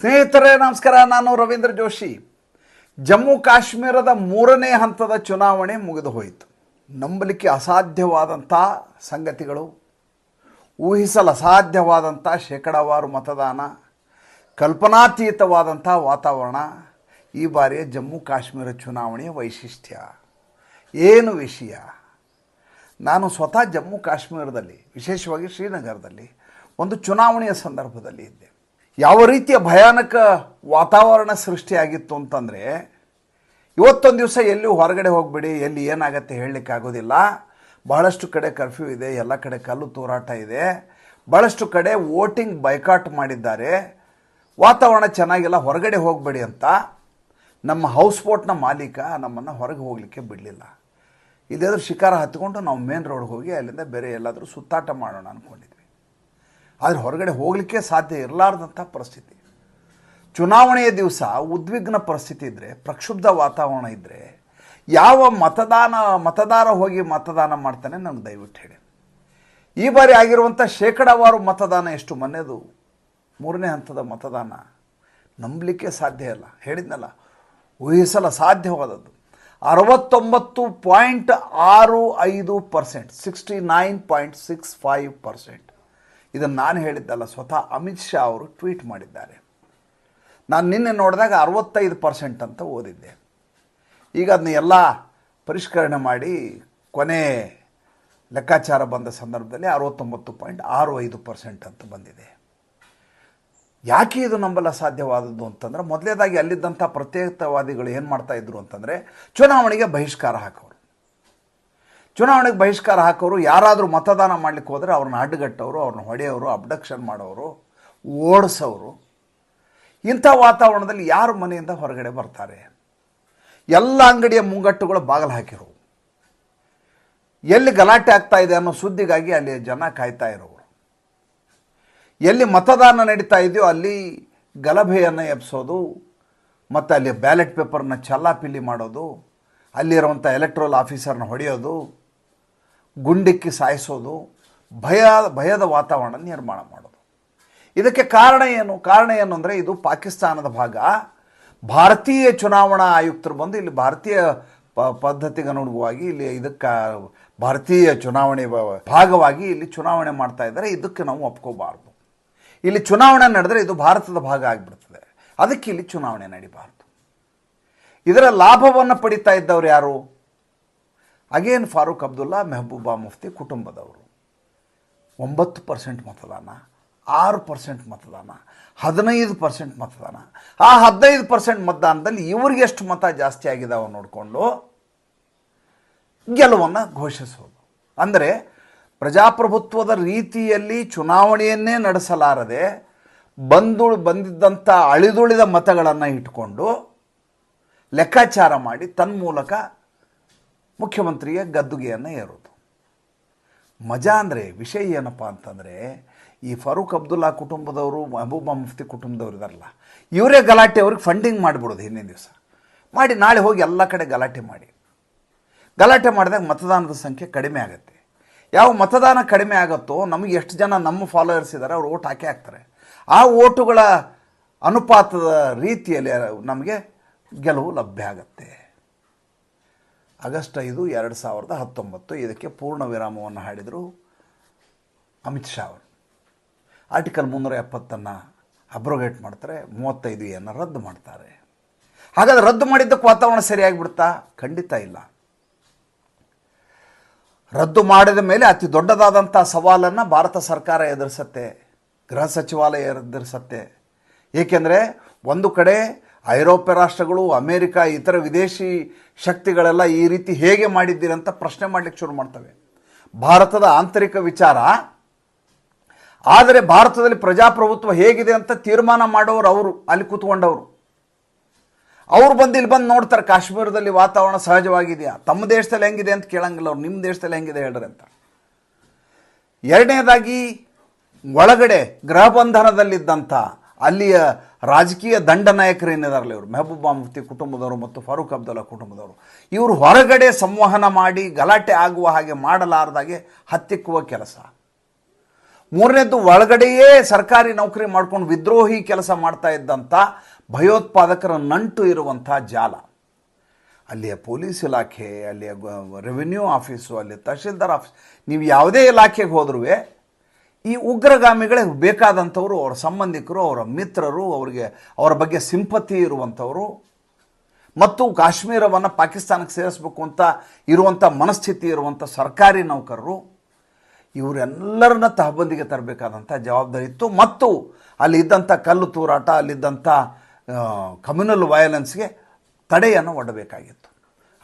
ಸ್ನೇಹಿತರೇ, ನಮಸ್ಕಾರ. ನಾನು ರವೀಂದ್ರ ಜೋಶಿ. ಜಮ್ಮು ಕಾಶ್ಮೀರದ ಮೂರನೇ ಹಂತದ ಚುನಾವಣೆ ಮುಗಿದು ಹೋಯಿತು. ನಂಬಲಿಕ್ಕೆ ಅಸಾಧ್ಯವಾದಂಥ ಸಂಗತಿಗಳು, ಊಹಿಸಲು ಅಸಾಧ್ಯವಾದಂಥ ಶೇಕಡಾವಾರು ಮತದಾನ, ಕಲ್ಪನಾತೀತವಾದಂಥ ವಾತಾವರಣ, ಈ ಬಾರಿಯ ಜಮ್ಮು ಕಾಶ್ಮೀರ ಚುನಾವಣೆಯ ವೈಶಿಷ್ಟ್ಯ. ಏನು ವಿಷಯ? ನಾನು ಸ್ವತಃ ಜಮ್ಮು ಕಾಶ್ಮೀರದಲ್ಲಿ, ವಿಶೇಷವಾಗಿ ಶ್ರೀನಗರದಲ್ಲಿ, ಒಂದು ಚುನಾವಣೆಯ ಸಂದರ್ಭದಲ್ಲಿ ಇದ್ದೆ ಯಾವ ರೀತಿಯ ಭಯಾನಕ ವಾತಾವರಣ ಸೃಷ್ಟಿಯಾಗಿತ್ತು ಅಂತಂದರೆ, ಇವತ್ತೊಂದು ದಿವಸ ಎಲ್ಲಿ ಹೊರಗಡೆ ಹೋಗ್ಬಿಡಿ, ಎಲ್ಲಿ ಏನಾಗತ್ತೆ ಹೇಳಲಿಕ್ಕೆ ಆಗೋದಿಲ್ಲ. ಬಹಳಷ್ಟು ಕಡೆ ಕರ್ಫ್ಯೂ ಇದೆ, ಎಲ್ಲ ಕಡೆ ಕಲ್ಲು ತೂರಾಟ ಇದೆ. ಭಾಳಷ್ಟು ಕಡೆ ವೋಟಿಂಗ್ ಬೈಕಾಟ್ ಮಾಡಿದ್ದಾರೆ. ವಾತಾವರಣ ಚೆನ್ನಾಗಿಲ್ಲ, ಹೊರಗಡೆ ಹೋಗಬೇಡಿ ಅಂತ. ನಮ್ಮ ಹೌಸ್ ಬೋಟ್ನ ಮಾಲೀಕ ನಮ್ಮನ್ನು ಹೊರಗೆ ಹೋಗಲಿಕ್ಕೆ ಬಿಡಲಿಲ್ಲ. ಇದಾದ್ರೂ ಶಿಕಾರ ಹತ್ಕೊಂಡು ನಾವು ಮೇನ್ ರೋಡ್ಗೆ ಹೋಗಿ ಅಲ್ಲಿಂದ ಬೇರೆ ಎಲ್ಲಾದರೂ ಸುತ್ತಾಟ ಮಾಡೋಣ ಅಂದ್ಕೊಂಡಿದ್ವಿ ಆದರೆ ಹೊರಗಡೆ ಹೋಗಲಿಕ್ಕೆ ಸಾಧ್ಯ ಇರಲಾರ್ದಂಥ ಪರಿಸ್ಥಿತಿ. ಚುನಾವಣೆಯ ದಿವಸ ಉದ್ವಿಗ್ನ ಪರಿಸ್ಥಿತಿ ಇದ್ದರೆ ಪ್ರಕ್ಷುಬ್ಧ ವಾತಾವರಣ ಇದ್ದರೆ ಯಾವ ಮತದಾನ, ಮತದಾರ ಹೋಗಿ ಮತದಾನ ಮಾಡ್ತಾನೆ ನನಗೆ ದಯವಿಟ್ಟು ಹೇಳಿ. ಈ ಬಾರಿ ಆಗಿರುವಂಥ ಶೇಕಡಾವಾರು ಮತದಾನ ಎಷ್ಟು? ಮೊನ್ನೆದು ಮೂರನೇ ಹಂತದ ಮತದಾನ ನಂಬಲಿಕ್ಕೆ ಸಾಧ್ಯ ಇಲ್ಲ. ಹೇಳಿದ್ನಲ್ಲ, ಊಹಿಸಲು ಸಾಧ್ಯವಾದದ್ದು. ಅರವತ್ತೊಂಬತ್ತು ಪಾಯಿಂಟ್ ಆರು ಐದು percent, sixty nine point six five percent. ಇದನ್ನು ನಾನು ಹೇಳಿದ್ದಲ್ಲ, ಸ್ವತಃ ಅಮಿತ್ ಶಾ ಅವರು ಟ್ವೀಟ್ ಮಾಡಿದ್ದಾರೆ. ನಾನು ನಿನ್ನೆ ನೋಡಿದಾಗ ಅರವತ್ತೈದು ಪರ್ಸೆಂಟ್ ಅಂತ ಓದಿದ್ದೆ. ಈಗ ಅದನ್ನ ಎಲ್ಲ ಪರಿಷ್ಕರಣೆ ಮಾಡಿ ಕೊನೆ ಲೆಕ್ಕಾಚಾರ ಬಂದ ಸಂದರ್ಭದಲ್ಲಿ ಅರವತ್ತೊಂಬತ್ತು ಪಾಯಿಂಟ್ ಆರು ಐದು ಪರ್ಸೆಂಟ್ ಅಂತ ಬಂದಿದೆ. ಯಾಕೆ ಇದು ನಂಬಲ್ಲ ಸಾಧ್ಯವಾದದ್ದು ಅಂತಂದ್ರೆ, ಮೊದಲೇದಾಗಿ ಅಲ್ಲಿದ್ದಂಥ ಪ್ರತ್ಯೇಕತಾವಾದಿಗಳು ಏನು ಮಾಡ್ತಾ ಇದ್ರು ಅಂತಂದರೆ, ಚುನಾವಣೆಗೆ ಬಹಿಷ್ಕಾರ ಹಾಕೋರು ಚುನಾವಣೆಗೆ ಬಹಿಷ್ಕಾರ ಹಾಕೋರು, ಯಾರಾದರೂ ಮತದಾನ ಮಾಡಲಿಕ್ಕೆ ಹೋದರೆ ಅವ್ರನ್ನ ಅಡ್ಡಗಟ್ಟೋರು, ಅವ್ರನ್ನ ಹೊಡೆಯೋರು ಅಬ್ಡಕ್ಷನ್ ಮಾಡೋರು, ಓಡಿಸೋರು. ಇಂಥ ವಾತಾವರಣದಲ್ಲಿ ಯಾರು ಮನೆಯಿಂದ ಹೊರಗಡೆ ಬರ್ತಾರೆ? ಎಲ್ಲ ಅಂಗಡಿಯ ಮುಂಗಟ್ಟುಗಳು ಬಾಗಿಲು ಹಾಕಿರೋ ಎಲ್ಲಿ ಗಲಾಟೆ ಆಗ್ತಾ ಇದೆ ಅನ್ನೋ ಸುದ್ದಿಗಾಗಿ ಅಲ್ಲಿ ಜನ ಕಾಯ್ತಾ ಇರೋರು. ಎಲ್ಲಿ ಮತದಾನ ನಡೀತಾ ಇದೆಯೋ ಅಲ್ಲಿ ಗಲಭೆಯನ್ನು ಎಬ್ಸೋದು, ಮತ್ತು ಅಲ್ಲಿ ಬ್ಯಾಲೆಟ್ ಪೇಪರ್ನ ಚಲ್ಲಾಪಿಲ್ಲಿ ಮಾಡೋದು, ಅಲ್ಲಿರುವಂಥ ಎಲೆಕ್ಟ್ರಲ್ ಆಫೀಸರ್ನ ಹೊಡೆಯೋದು ಗುಂಡಿಕ್ಕಿ ಸಾಯಿಸೋದು, ಭಯ, ಭಯದ ವಾತಾವರಣ ನಿರ್ಮಾಣ ಮಾಡೋದು. ಇದಕ್ಕೆ ಕಾರಣ ಏನು? ಕಾರಣ ಏನು ಅಂದರೆ ಇದು ಪಾಕಿಸ್ತಾನದ ಭಾಗ. ಭಾರತೀಯ ಚುನಾವಣಾ ಆಯುಕ್ತರು ಬಂದು ಇಲ್ಲಿ ಭಾರತೀಯ ಪ ಪದ್ಧತಿಗೆ ಅನುಗುಣವಾಗಿ ಇಲ್ಲಿ ಇದಕ್ಕೆ ಭಾರತೀಯ ಚುನಾವಣೆ ಭಾಗವಾಗಿ ಇಲ್ಲಿ ಚುನಾವಣೆ ಮಾಡ್ತಾ ಇದ್ದಾರೆ. ಇದಕ್ಕೆ ನಾವು ಒಪ್ಕೋಬಾರ್ದು. ಇಲ್ಲಿ ಚುನಾವಣೆ ನಡೆದರೆ ಇದು ಭಾರತದ ಭಾಗ ಆಗಿಬಿಡ್ತದೆ. ಅದಕ್ಕೆ ಇಲ್ಲಿ ಚುನಾವಣೆ ನಡಿಬಾರ್ದು. ಇದರ ಲಾಭವನ್ನು ಪಡಿತಾ ಇದ್ದವ್ರು ಯಾರು? ಅಗೇನ್ ಫಾರೂಕ್ ಅಬ್ದುಲ್ಲಾ ಮೆಹಬೂಬಾ ಮುಫ್ತಿ ಕುಟುಂಬದವರು ಒಂಬತ್ತು ಪರ್ಸೆಂಟ್ ಮತದಾನ, ಆರು ಪರ್ಸೆಂಟ್ ಮತದಾನ, ಹದಿನೈದು ಪರ್ಸೆಂಟ್ ಮತದಾನ. ಆ ಹದಿನೈದು ಪರ್ಸೆಂಟ್ ಮತದಾನದಲ್ಲಿ ಇವ್ರಿಗೆ ಎಷ್ಟು ಮತ ಜಾಸ್ತಿ ಆಗಿದಾವೆ ನೋಡಿಕೊಂಡು ಗೆಲುವನ್ನು ಘೋಷಿಸೋದು. ಅಂದರೆ ಪ್ರಜಾಪ್ರಭುತ್ವದ ರೀತಿಯಲ್ಲಿ ಚುನಾವಣೆಯನ್ನೇ ನಡೆಸಲಾರದೆ ಬಂದು ಬಂದಿದ್ದಂಥ ಅಳಿದುಳಿದ ಮತಗಳನ್ನು ಇಟ್ಕೊಂಡು ಲೆಕ್ಕಾಚಾರ ಮಾಡಿ ತನ್ಮೂಲಕ ಮುಖ್ಯಮಂತ್ರಿಯ ಗದ್ದುಗೆಯನ್ನು ಏರೋದು. ಮಜಾ ಅಂದರೆ ವಿಷಯ ಏನಪ್ಪ ಅಂತಂದರೆ, ಈ ಫಾರೂಕ್ ಅಬ್ದುಲ್ಲಾ ಕುಟುಂಬದವರು, ಮೆಹಬೂಬಾ ಮುಫ್ತಿ ಕುಟುಂಬದವ್ರು ಇದಾರಲ್ಲ, ಇವರೇ ಗಲಾಟೆ ಅವ್ರಿಗೆ ಫಂಡಿಂಗ್ ಮಾಡಿಬಿಡೋದು ಹಿಂದಿನ ದಿವಸ. ಮಾಡಿ ನಾಳೆ ಹೋಗಿ ಎಲ್ಲ ಕಡೆ ಗಲಾಟೆ ಮಾಡಿ. ಗಲಾಟೆ ಮಾಡಿದಾಗ ಮತದಾನದ ಸಂಖ್ಯೆ ಕಡಿಮೆ ಆಗುತ್ತೆ. ಯಾವ ಮತದಾನ ಕಡಿಮೆ ಆಗುತ್ತೋ, ನಮಗೆ ಎಷ್ಟು ಜನ ನಮ್ಮ ಫಾಲೋವರ್ಸ್ ಇದ್ದಾರೆ ಅವ್ರು ಓಟ್ ಹಾಕಿ ಹಾಕ್ತಾರೆ. ಆ ಓಟುಗಳ ಅನುಪಾತದ ರೀತಿಯಲ್ಲಿ ನಮಗೆ ಗೆಲುವು ಲಭ್ಯ ಆಗುತ್ತೆ. ಆಗಸ್ಟ್ ಐದು, ಎರಡು ಸಾವಿರದ ಹತ್ತೊಂಬತ್ತು. ಇದಕ್ಕೆ ಪೂರ್ಣ ವಿರಾಮವನ್ನು ಹಾಡಿದರು ಅಮಿತ್ ಶಾ ಅವರು. ಆರ್ಟಿಕಲ್ ಮುನ್ನೂರ ಎಪ್ಪತ್ತನ್ನು ಅಬ್ರೋಗೇಟ್ ಮಾಡ್ತಾರೆ, ಮೂವತ್ತೈದು ಏನ ರದ್ದು ಮಾಡ್ತಾರೆ. ಹಾಗಾದ್ರೆ ರದ್ದು ಮಾಡಿದ್ದಕ್ಕೆ ವಾತಾವರಣ ಸರಿಯಾಗಿಬಿಡ್ತಾ? ಖಂಡಿತ ಇಲ್ಲ. ರದ್ದು ಮಾಡಿದ ಮೇಲೆ ಅತಿ ದೊಡ್ಡದಾದಂಥ ಸವಾಲನ್ನು ಭಾರತ ಸರ್ಕಾರ ಎದುರಿಸತ್ತೆ, ಗೃಹ ಸಚಿವಾಲಯ ಎದುರಿಸತ್ತೆ. ಏಕೆಂದರೆ ಒಂದು ಕಡೆ ಐರೋಪ್ಯ ರಾಷ್ಟ್ರಗಳು, ಅಮೇರಿಕ, ಇತರ ವಿದೇಶಿ ಶಕ್ತಿಗಳೆಲ್ಲ ಈ ರೀತಿ ಹೇಗೆ ಮಾಡಿದ್ದೀರಂತ ಪ್ರಶ್ನೆ ಮಾಡಲಿಕ್ಕೆ ಶುರು ಮಾಡ್ತವೆ. ಭಾರತದ ಆಂತರಿಕ ವಿಚಾರ, ಆದರೆ ಭಾರತದಲ್ಲಿ ಪ್ರಜಾಪ್ರಭುತ್ವ ಹೇಗಿದೆ ಅಂತ ತೀರ್ಮಾನ ಮಾಡೋರು ಅವರು, ಅಲ್ಲಿ ಕೂತ್ಕೊಂಡವರು. ಅವ್ರು ಬಂದು ಇಲ್ಲಿ ಬಂದು ನೋಡ್ತಾರೆ, ಕಾಶ್ಮೀರದಲ್ಲಿ ವಾತಾವರಣ ಸಹಜವಾಗಿದೆಯಾ? ತಮ್ಮ ದೇಶದಲ್ಲಿ ಹೆಂಗಿದೆ ಅಂತ ಕೇಳಂಗಿಲ್ಲ ಅವ್ರು, ನಿಮ್ಮ ದೇಶದಲ್ಲಿ ಹೆಂಗಿದೆ ಹೇಳ್ರಿ ಅಂತ. ಎರಡನೇದಾಗಿ, ಒಳಗಡೆ ಗೃಹ ಬಂಧನದಲ್ಲಿದ್ದಂಥ ಅಲ್ಲಿಯ ರಾಜಕೀಯ ದಂಡ ನಾಯಕರು ಏನಿದಾರಲ್ಲ ಇವರು? ಮೆಹಬೂಬಾ ಮುಫ್ತಿ ಕುಟುಂಬದವರು ಮತ್ತು ಫಾರೂಕ್ ಅಬ್ದುಲ್ಲಾ ಕುಟುಂಬದವರು. ಇವರು ಹೊರಗಡೆ ಸಂವಹನ ಮಾಡಿ ಗಲಾಟೆ ಆಗುವ ಹಾಗೆ ಮಾಡಲಾರದಾಗೆ ಹತ್ತಿಕ್ಕುವ ಕೆಲಸ. ಮೂರನೇದ್ದು, ಒಳಗಡೆಯೇ ಸರ್ಕಾರಿ ನೌಕರಿ ಮಾಡ್ಕೊಂಡು ವಿದ್ರೋಹಿ ಕೆಲಸ ಮಾಡ್ತಾ ಇದ್ದಂಥ ಭಯೋತ್ಪಾದಕರ ನಂಟು ಇರುವಂಥ ಜಾಲ. ಅಲ್ಲಿಯ ಪೊಲೀಸ್ ಇಲಾಖೆ, ಅಲ್ಲಿಯ ರೆವಿನ್ಯೂ ಆಫೀಸು ಅಲ್ಲಿ ತಹಶೀಲ್ದಾರ್ ಆಫೀಸ್, ನೀವು ಯಾವುದೇ ಇಲಾಖೆಗೆ ಹೋದ್ರೂ ಈ ಉಗ್ರಗಾಮಿಗಳಿಗೆ ಬೇಕಾದಂಥವರು ಅವರ ಸಂಬಂಧಿಕರು, ಅವರ ಮಿತ್ರರು, ಅವರಿಗೆ ಅವರ ಬಗ್ಗೆ ಸಿಂಪತಿ ಇರುವಂಥವರು. ಮತ್ತು ಕಾಶ್ಮೀರವನ್ನು ಪಾಕಿಸ್ತಾನಕ್ಕೆ ಸೇರಿಸಬೇಕು ಅಂತ ಇರುವಂಥ ಮನಸ್ಥಿತಿ ಇರುವಂಥ ಸರ್ಕಾರಿ ನೌಕರರು, ಇವರೆಲ್ಲರನ್ನ ತಹಬಂದಿಗೆ ತರಬೇಕಾದಂಥ ಜವಾಬ್ದಾರಿ ಇತ್ತು. ಮತ್ತು ಅಲ್ಲಿ ಇದ್ದಂಥ ಕಲ್ಲು ತೂರಾಟ, ಅಲ್ಲಿದ್ದಂಥ ಕಮ್ಯುನಲ್ ವಯಲೆನ್ಸ್ಗೆ ತಡೆಯನ್ನು ಒಡ್ಡಬೇಕಾಗಿತ್ತು.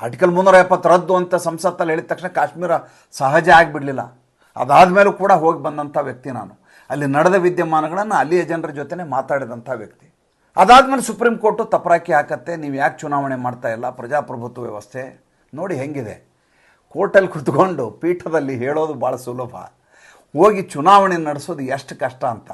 ಆರ್ಟಿಕಲ್ ಮುನ್ನೂರ ಎಪ್ಪತ್ತು ರದ್ದು ಅಂತ ಸಂಸತ್ತಲ್ಲಿ ಹೇಳಿದ ತಕ್ಷಣ ಕಾಶ್ಮೀರ ಸಹಜ ಆಗಿಬಿಡಲಿಲ್ಲ. ಅದಾದ ಮೇಲೂ ಕೂಡ ಹೋಗಿ ಬಂದಂಥ ವ್ಯಕ್ತಿ ನಾನು. ಅಲ್ಲಿ ನಡೆದ ವಿದ್ಯಮಾನಗಳನ್ನು ಅಲ್ಲಿಯ ಜನರ ಜೊತೆನೇ ಮಾತಾಡಿದಂಥ ವ್ಯಕ್ತಿ. ಅದಾದಮೇಲೆ ಸುಪ್ರೀಂ ಕೋರ್ಟು ತಪರಾಕಿ ಹಾಕತ್ತೆ, ನೀವು ಯಾಕೆ ಚುನಾವಣೆ ಮಾಡ್ತಾ ಇಲ್ಲ, ಪ್ರಜಾಪ್ರಭುತ್ವ ವ್ಯವಸ್ಥೆ ನೋಡಿ ಹೆಂಗಿದೆ. ಕೋರ್ಟಲ್ಲಿ ಕುತ್ಕೊಂಡು ಪೀಠದಲ್ಲಿ ಹೇಳೋದು ಭಾಳ ಸುಲಭ. ಹೋಗಿ ಚುನಾವಣೆ ನಡೆಸೋದು ಎಷ್ಟು ಕಷ್ಟ ಅಂತ.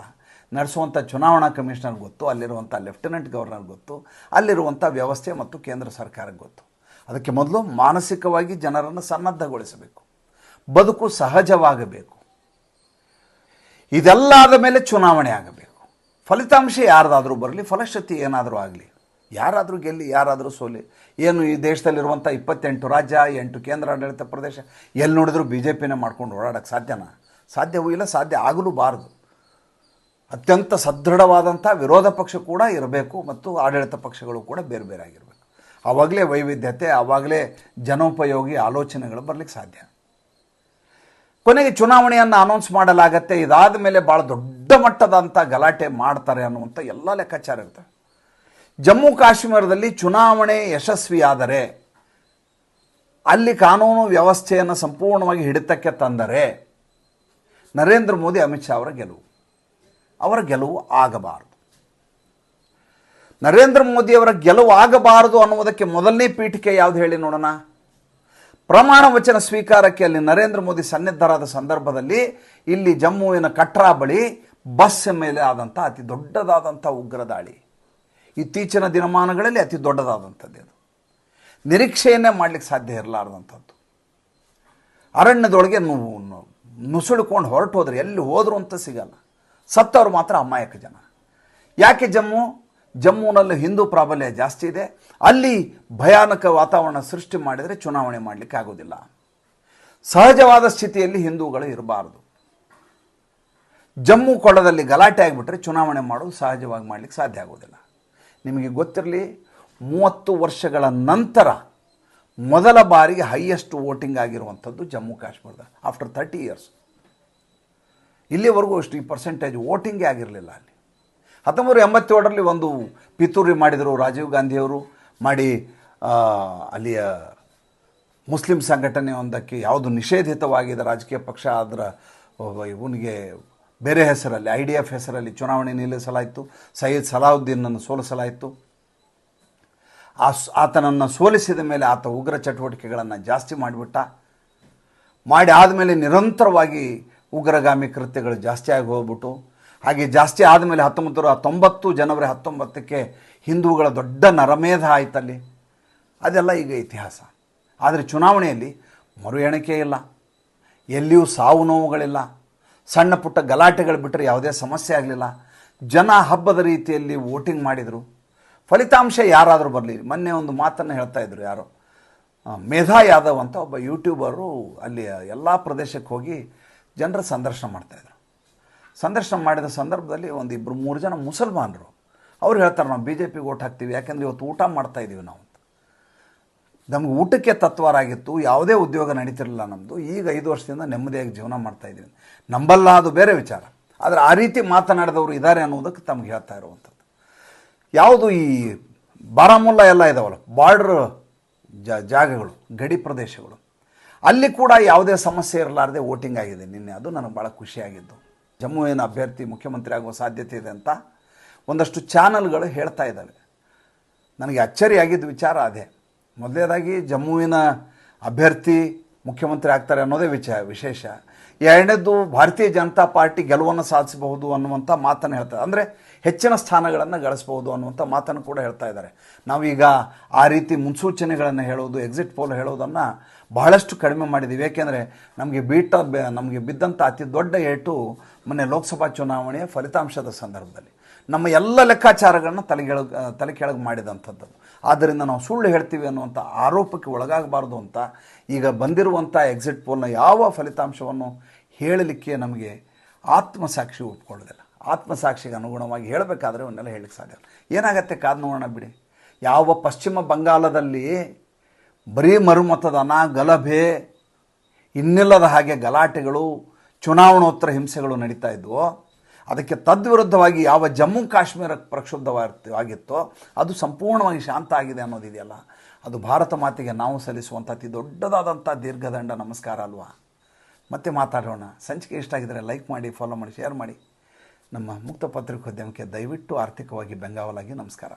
ನಡೆಸುವಂಥ ಚುನಾವಣಾ ಕಮಿಷನರ್ ಗೊತ್ತು, ಅಲ್ಲಿರುವಂಥ ಲೆಫ್ಟಿನೆಂಟ್ ಗವರ್ನರ್ ಗೊತ್ತು, ಅಲ್ಲಿರುವಂಥ ವ್ಯವಸ್ಥೆ ಮತ್ತು ಕೇಂದ್ರ ಸರ್ಕಾರಕ್ಕೆ ಗೊತ್ತು. ಅದಕ್ಕೆ ಮೊದಲು ಮಾನಸಿಕವಾಗಿ ಜನರನ್ನು ಸನ್ನದ್ಧಗೊಳಿಸಬೇಕು. ಬದುಕು ಸಹಜವಾಗಬೇಕು. ಇದೆಲ್ಲ ಆದ ಮೇಲೆ ಚುನಾವಣೆ ಆಗಬೇಕು. ಫಲಿತಾಂಶ ಯಾರ್ದಾದರೂ ಬರಲಿ, ಫಲಶ್ರುತಿ ಏನಾದರೂ ಆಗಲಿ, ಯಾರಾದರೂ ಗೆಲ್ಲಿ, ಯಾರಾದರೂ ಸೋಲಿ, ಏನು ಈ ದೇಶದಲ್ಲಿರುವಂಥ ಇಪ್ಪತ್ತೆಂಟು ರಾಜ್ಯ, ಎಂಟು ಕೇಂದ್ರಾಡಳಿತ ಪ್ರದೇಶ, ಎಲ್ಲಿ ನೋಡಿದ್ರು ಬಿ ಜೆ ಪಿನೇ ಮಾಡ್ಕೊಂಡು ಓಡಾಡೋಕ್ಕೆ ಸಾಧ್ಯನಾ? ಸಾಧ್ಯವೂ ಇಲ್ಲ, ಸಾಧ್ಯ ಆಗಲೂಬಾರದು ಅತ್ಯಂತ ಸದೃಢವಾದಂಥ ವಿರೋಧ ಪಕ್ಷ ಕೂಡ ಇರಬೇಕು ಮತ್ತು ಆಡಳಿತ ಪಕ್ಷಗಳು ಕೂಡ ಬೇರೆ ಬೇರೆ ಆಗಿರಬೇಕು. ಆವಾಗಲೇ ವೈವಿಧ್ಯತೆ ಆವಾಗಲೇ ಜನೋಪಯೋಗಿ ಆಲೋಚನೆಗಳು ಬರಲಿಕ್ಕೆ ಸಾಧ್ಯ. ಕೊನೆಗೆ ಚುನಾವಣೆಯನ್ನು ಅನೌನ್ಸ್ ಮಾಡಲಾಗತ್ತೆ. ಇದಾದ ಮೇಲೆ ಭಾಳ ದೊಡ್ಡ ಮಟ್ಟದಂಥ ಗಲಾಟೆ ಮಾಡ್ತಾರೆ ಅನ್ನುವಂಥ ಎಲ್ಲ ಲೆಕ್ಕಾಚಾರ ಇರ್ತವೆ ಜಮ್ಮು ಕಾಶ್ಮೀರದಲ್ಲಿ ಚುನಾವಣೆ ಯಶಸ್ವಿಯಾದರೆ, ಅಲ್ಲಿ ಕಾನೂನು ವ್ಯವಸ್ಥೆಯನ್ನು ಸಂಪೂರ್ಣವಾಗಿ ಹಿಡಿತಕ್ಕೆ ತಂದರೆ, ನರೇಂದ್ರ ಮೋದಿ, ಅಮಿತ್ ಶಾ ಅವರ ಗೆಲುವು. ಅವರ ಗೆಲುವು ಆಗಬಾರದು. ನರೇಂದ್ರ ಮೋದಿಯವರ ಗೆಲುವು ಆಗಬಾರದು ಅನ್ನುವುದಕ್ಕೆ ಮೊದಲನೇ ಪೀಠಿಕೆ ಯಾವುದು ಹೇಳಿ ನೋಡೋಣ? ಪ್ರಮಾಣ ವಚನ ಸ್ವೀಕಾರಕ್ಕೆ ಅಲ್ಲಿ ನರೇಂದ್ರ ಮೋದಿ ಸನ್ನಿದ್ಧರಾದ ಸಂದರ್ಭದಲ್ಲಿ ಇಲ್ಲಿ ಜಮ್ಮುವಿನ ಕಟ್ರಾ ಬಳಿ ಬಸ್ ಮೇಲೆ ಆದಂಥ ಅತಿ ದೊಡ್ಡದಾದಂಥ ಉಗ್ರ ದಾಳಿ. ಇತ್ತೀಚಿನ ದಿನಮಾನಗಳಲ್ಲಿ ಅತಿ ದೊಡ್ಡದಾದಂಥದ್ದು ಅದು. ನಿರೀಕ್ಷೆಯನ್ನೇ ಮಾಡಲಿಕ್ಕೆ ಸಾಧ್ಯ ಇರಲಾರ್ದಂಥದ್ದು. ಅರಣ್ಯದೊಳಗೆ ನುಸುಳಿಕೊಂಡು ಹೊರಟು ಹೋದ್ರೆ ಎಲ್ಲಿ ಹೋದ್ರು ಅಂತ ಸಿಗಲ್ಲ. ಸತ್ತವರು ಮಾತ್ರ ಅಮಾಯಕ ಜನ. ಯಾಕೆ ಜಮ್ಮು? ಜಮ್ಮುನಲ್ಲಿ ಹಿಂದೂ ಪ್ರಾಬಲ್ಯ ಜಾಸ್ತಿ ಇದೆ. ಅಲ್ಲಿ ಭಯಾನಕ ವಾತಾವರಣ ಸೃಷ್ಟಿ ಮಾಡಿದರೆ ಚುನಾವಣೆ ಮಾಡಲಿಕ್ಕೆ ಆಗೋದಿಲ್ಲ. ಸಹಜವಾದ ಸ್ಥಿತಿಯಲ್ಲಿ ಹಿಂದೂಗಳು ಇರಬಾರದು. ಜಮ್ಮು ಕೊಳದಲ್ಲಿ ಗಲಾಟೆ ಆಗಿಬಿಟ್ರೆ ಚುನಾವಣೆ ಮಾಡೋದು ಸಹಜವಾಗಿ ಮಾಡಲಿಕ್ಕೆ ಸಾಧ್ಯ ಆಗೋದಿಲ್ಲ. ನಿಮಗೆ ಗೊತ್ತಿರಲಿ, ಮೂವತ್ತು ವರ್ಷಗಳ ನಂತರ ಮೊದಲ ಬಾರಿಗೆ ಹೈಯೆಸ್ಟ್ ವೋಟಿಂಗ್ ಆಗಿರುವಂಥದ್ದು ಜಮ್ಮು ಕಾಶ್ಮೀರದ, ಆಫ್ಟರ್ ತರ್ಟಿ ಇಯರ್ಸ್. ಇಲ್ಲಿವರೆಗೂ ಅಷ್ಟು ಈ ಪರ್ಸೆಂಟೇಜ್ ವೋಟಿಂಗೇ ಆಗಿರಲಿಲ್ಲ ಅಲ್ಲಿ. ಹತ್ತೊಂಬತ್ತು ಎಂಬತ್ತೇಳರಲ್ಲಿ ಒಂದು ಪಿತೂರಿ ಮಾಡಿದರು ರಾಜೀವ್ ಗಾಂಧಿಯವರು. ಮಾಡಿ ಅಲ್ಲಿಯ ಮುಸ್ಲಿಂ ಸಂಘಟನೆ ಒಂದಕ್ಕೆ ಯಾವುದು ನಿಷೇಧಿತವಾಗಿದೆ ರಾಜಕೀಯ ಪಕ್ಷ ಅದರ ಇವನಿಗೆ ಬೇರೆ ಹೆಸರಲ್ಲಿ, ಐ ಡಿ ಎಫ್ ಹೆಸರಲ್ಲಿ ಚುನಾವಣೆ ನಿಲ್ಲಿಸಲಾಯಿತು. ಸೈಯದ್ ಸಲಾವುದ್ದೀನನ್ನು ಸೋಲಿಸಲಾಯಿತು. ಆ ಆತನನ್ನು ಸೋಲಿಸಿದ ಮೇಲೆ ಆತ ಉಗ್ರ ಚಟುವಟಿಕೆಗಳನ್ನು ಜಾಸ್ತಿ ಮಾಡಿಬಿಟ್ಟ. ಮಾಡಿ ಆದಮೇಲೆ ನಿರಂತರವಾಗಿ ಉಗ್ರಗಾಮಿ ಕೃತ್ಯಗಳು ಜಾಸ್ತಿ ಆಗಿ ಹೋಗ್ಬಿಟ್ಟು ಹಾಗೆ ಜಾಸ್ತಿ ಆದಮೇಲೆ ಹತ್ತೊಂಬತ್ತು ನೂರ ತೊಂಬತ್ತು ಜನವರಿ ಹತ್ತೊಂಬತ್ತಕ್ಕೆ ಹಿಂದೂಗಳ ದೊಡ್ಡ ನರಮೇಧ ಆಯ್ತಲ್ಲಿ. ಅದೆಲ್ಲ ಈಗ ಇತಿಹಾಸ. ಆದರೆ ಚುನಾವಣೆಯಲ್ಲಿ ಮರು ಎಣಿಕೆ ಇಲ್ಲ. ಎಲ್ಲಿಯೂ ಸಾವು ನೋವುಗಳಿಲ್ಲ. ಸಣ್ಣ ಪುಟ್ಟ ಗಲಾಟೆಗಳು ಬಿಟ್ಟರೆ ಯಾವುದೇ ಸಮಸ್ಯೆ ಆಗಲಿಲ್ಲ. ಜನ ಹಬ್ಬದ ರೀತಿಯಲ್ಲಿ ವೋಟಿಂಗ್ ಮಾಡಿದರು. ಫಲಿತಾಂಶ ಯಾರಾದರೂ ಬರಲಿ. ಮೊನ್ನೆ ಒಂದು ಮಾತನ್ನು ಹೇಳ್ತಾ ಇದ್ರು ಯಾರು. ಮೇಧಾ ಯಾದವ್ ಅಂತ ಒಬ್ಬ ಯೂಟ್ಯೂಬರು ಅಲ್ಲಿ ಎಲ್ಲ ಪ್ರದೇಶಕ್ಕೆ ಹೋಗಿ ಜನರ ಸಂದರ್ಶನ ಮಾಡ್ತಾಯಿದ್ರು ಸಂದರ್ಶನ ಮಾಡಿದ ಸಂದರ್ಭದಲ್ಲಿ ಒಂದು ಇಬ್ಬರು ಮೂರು ಜನ ಮುಸಲ್ಮಾನರು. ಅವ್ರು ಹೇಳ್ತಾರೆ, ನಾವು ಬಿ ಜೆ ಪಿಗೆ ಓಟ್ ಹಾಕ್ತೀವಿ, ಯಾಕೆಂದರೆ ಇವತ್ತು ಊಟ ಮಾಡ್ತಾ ಇದ್ದೀವಿ ನಾವು ನಮ್ಗೆ ಊಟಕ್ಕೆ ತತ್ವರಾಗಿತ್ತು, ಯಾವುದೇ ಉದ್ಯೋಗ ನಡೀತಿರಲಿಲ್ಲ ನಮ್ಮದು ಈಗ ಐದು ವರ್ಷದಿಂದ ನೆಮ್ಮದಿಯಾಗಿ ಜೀವನ ಮಾಡ್ತಾ ಇದ್ದೀವಿ ನಂಬಲ್ಲ, ಅದು ಬೇರೆ ವಿಚಾರ. ಆದರೆ ಆ ರೀತಿ ಮಾತನಾಡಿದವರು ಇದ್ದಾರೆ ಅನ್ನೋದಕ್ಕೆ ತಮ್ಗೆ ಹೇಳ್ತಾ ಇರುವಂಥದ್ದು. ಯಾವುದು ಈ ಬಾರಾಮುಲ್ಲಾ ಎಲ್ಲ ಇದಾವಲ್ಲ, ಬಾರ್ಡ್ರ್ ಜಾಗಗಳು, ಗಡಿ ಪ್ರದೇಶಗಳು. ಅಲ್ಲಿ ಕೂಡ ಯಾವುದೇ ಸಮಸ್ಯೆ ಇರಲಾರದೆ ವೋಟಿಂಗ್ ಆಗಿದೆ ನಿನ್ನೆ. ಅದು ನನಗೆ ಭಾಳ ಖುಷಿಯಾಗಿದ್ದು. ಜಮ್ಮುವಿನ ಅಭ್ಯರ್ಥಿ ಮುಖ್ಯಮಂತ್ರಿ ಆಗುವ ಸಾಧ್ಯತೆ ಇದೆ ಅಂತ ಒಂದಷ್ಟು ಚಾನಲ್ಗಳು ಹೇಳ್ತಾ ಇದ್ದಾವೆ. ನನಗೆ ಅಚ್ಚರಿಯಾಗಿದ್ದ ವಿಚಾರ ಅದೇ. ಮೊದಲನೇದಾಗಿ ಜಮ್ಮುವಿನ ಅಭ್ಯರ್ಥಿ ಮುಖ್ಯಮಂತ್ರಿ ಆಗ್ತಾರೆ ಅನ್ನೋದೇ ವಿಚ, ವಿಶೇಷ. ಎರಡನೇದು ಭಾರತೀಯ ಜನತಾ ಪಾರ್ಟಿ ಗೆಲುವನ್ನು ಸಾಧಿಸಬಹುದು ಅನ್ನುವಂಥ ಮಾತನ್ನು ಹೇಳ್ತಾರೆ. ಅಂದರೆ ಹೆಚ್ಚಿನ ಸ್ಥಾನಗಳನ್ನು ಗಳಿಸಬಹುದು ಅನ್ನುವಂಥ ಮಾತನ್ನು ಕೂಡ ಹೇಳ್ತಾ ಇದ್ದಾರೆ. ನಾವೀಗ ಆ ರೀತಿ ಮುನ್ಸೂಚನೆಗಳನ್ನು ಹೇಳೋದು ಎಕ್ಸಿಟ್ ಪೋಲ್ ಹೇಳೋದನ್ನು ಬಹಳಷ್ಟು ಕಡಿಮೆ ಮಾಡಿದ್ದೀವಿ ಏಕೆಂದರೆ ನಮಗೆ ಬೀಟ ನಮಗೆ ಬಿದ್ದಂಥ ಅತಿ ದೊಡ್ಡ ಏಟು ಮೊನ್ನೆ ಲೋಕಸಭಾ ಚುನಾವಣೆಯ ಫಲಿತಾಂಶದ ಸಂದರ್ಭದಲ್ಲಿ. ನಮ್ಮ ಎಲ್ಲ ಲೆಕ್ಕಾಚಾರಗಳನ್ನ ತಲೆಗೆಳ ತಲೆ ಕೆಳಗೆ ಮಾಡಿದಂಥದ್ದು. ಆದ್ದರಿಂದ ನಾವು ಸುಳ್ಳು ಹೇಳ್ತೀವಿ ಅನ್ನುವಂಥ ಆರೋಪಕ್ಕೆ ಒಳಗಾಗಬಾರ್ದು ಅಂತ ಈಗ ಬಂದಿರುವಂಥ ಎಕ್ಸಿಟ್ ಪೋಲ್ನ ಯಾವ ಫಲಿತಾಂಶವನ್ನು ಹೇಳಲಿಕ್ಕೆ ನಮಗೆ ಆತ್ಮಸಾಕ್ಷಿ ಒಪ್ಕೊಳ್ಳೋದಿಲ್ಲ. ಆತ್ಮಸಾಕ್ಷಿಗೆ ಅನುಗುಣವಾಗಿ ಹೇಳಬೇಕಾದ್ರೆ ಅವನ್ನೆಲ್ಲ ಹೇಳಕ್ಕೆ ಸಾಧ್ಯ. ಏನಾಗತ್ತೆ ಕಾದು ನೋಡೋಣ ಬಿಡಿ. ಯಾವ ಪಶ್ಚಿಮ ಬಂಗಾಳದಲ್ಲಿ ಬರೀ ಮರುಮತದಾನ ಗಲಭೆ, ಇನ್ನಿಲ್ಲದ ಹಾಗೆ ಗಲಾಟೆಗಳು, ಚುನಾವಣೋತ್ತರ ಹಿಂಸೆಗಳು ನಡೀತಾ ಇದ್ವು. ಅದಕ್ಕೆ ತದ್ವಿರುದ್ಧವಾಗಿ ಯಾವ ಜಮ್ಮು ಕಾಶ್ಮೀರ ಪ್ರಕ್ಷುಬ್ಧವಾಗಿತ್ತೋ, ಅದು ಸಂಪೂರ್ಣವಾಗಿ ಶಾಂತ ಆಗಿದೆ ಅನ್ನೋದಿದೆಯಲ್ಲ ಅದು ಭಾರತ ಮಾತೆಗೆ ನಾವು ಸಲ್ಲಿಸುವಂಥ ಅತಿ ದೊಡ್ಡದಾದಂಥ ದೀರ್ಘದಂಡ ನಮಸ್ಕಾರ ಅಲ್ವಾ? ಮತ್ತೆ ಮಾತಾಡೋಣ. ಸಂಚಿಕೆ ಇಷ್ಟ ಆಗಿದ್ರೆ ಲೈಕ್ ಮಾಡಿ ಫಾಲೋ ಮಾಡಿ ಶೇರ್ ಮಾಡಿ. ನಮ್ಮ ಮುಕ್ತ ಪತ್ರಿಕೋದ್ಯಮಕ್ಕೆ ದಯವಿಟ್ಟು ಆರ್ಥಿಕವಾಗಿ ಬೆಂಗಾವಲಾಗಿ ನಮಸ್ಕಾರ.